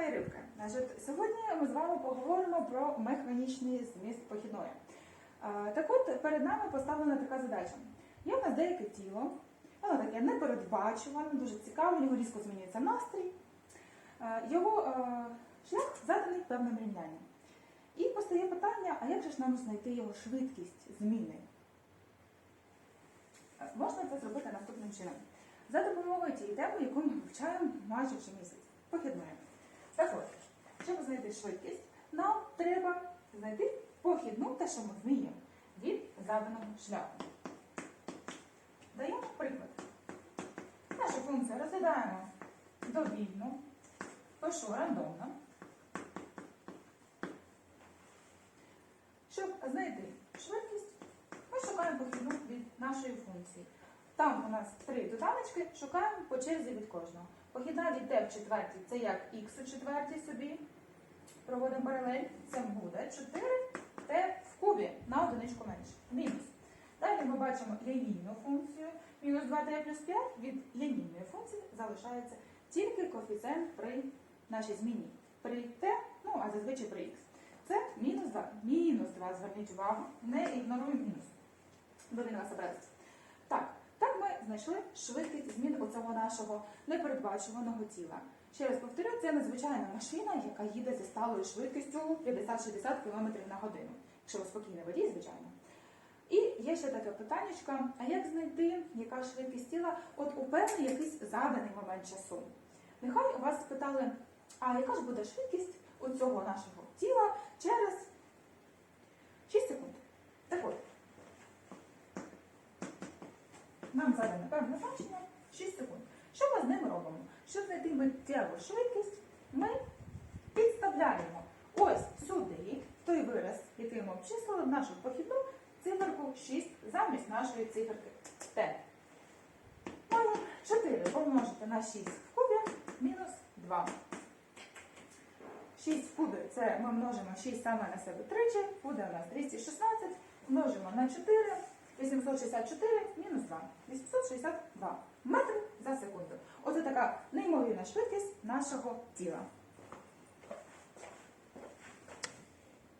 мої рибки. Значить, сьогодні ми з вами поговоримо про механічний зміст похідної. Е, Так от перед нами поставлена така задача. Є в нас деяке тіло, воно таке непередбачуване, дуже цікаве, у нього різко змінюється настрій. Е, Його е, шлях заданий певним рівнянням. І постає питання, а як же ж нам знайти його швидкість зміни? Можна це зробити наступним чином. За допомогою тієї теми, яку ми вивчаємо майже місяць. Так от, щоб знайти швидкість, нам треба знайти похідну, те, що ми вміємо, від заданого шляху. Даємо приклад. Нашу функцію розглядаємо довільно, пишу рандомно. Щоб знайти швидкість, ми шукаємо похідну від нашої функції. Там у нас три доданочки, шукаємо по черзі від кожного. Похідна від t в четвертій це як x у четвертій собі. Проводимо паралель. Це буде 4 t в кубі на одиничку менше. Мінус. Далі ми бачимо лінійну функцію. Мінус 2t плюс 5 від лінійної функції залишається тільки коефіцієнт при нашій зміні. При t, ну а зазвичай при x. Це мінус 2. Мінус 2, зверніть увагу, не ігноруємо мінус. Бо він вас образить. Знайшли швидкість змін оцього нашого непередбачуваного тіла. Ще раз повторю, це надзвичайна машина, яка їде зі сталою швидкістю 50-60 км на годину. Якщо ви спокійно водій, звичайно. І є ще таке питання, а як знайти, яка швидкість тіла от у певний якийсь заданий момент часу? Нехай у вас спитали, а яка ж буде швидкість у цього нашого тіла через 6 секунд. Так от, нам задане певне значення 6 секунд. Що ми з ним робимо? Щоб знайти миттєву швидкість, ми підставляємо ось сюди той вираз, який ми обчислили в нашу похідну циферку 6 замість нашої циферки Т. Маємо 4 помножити на 6 в кубі мінус 2. 6 в кубі це ми множимо 6 саме на себе тричі, буде у нас 216, множимо на 4, 864 мінус 2. 862 метри за секунду. Оце така неймовірна швидкість нашого тіла.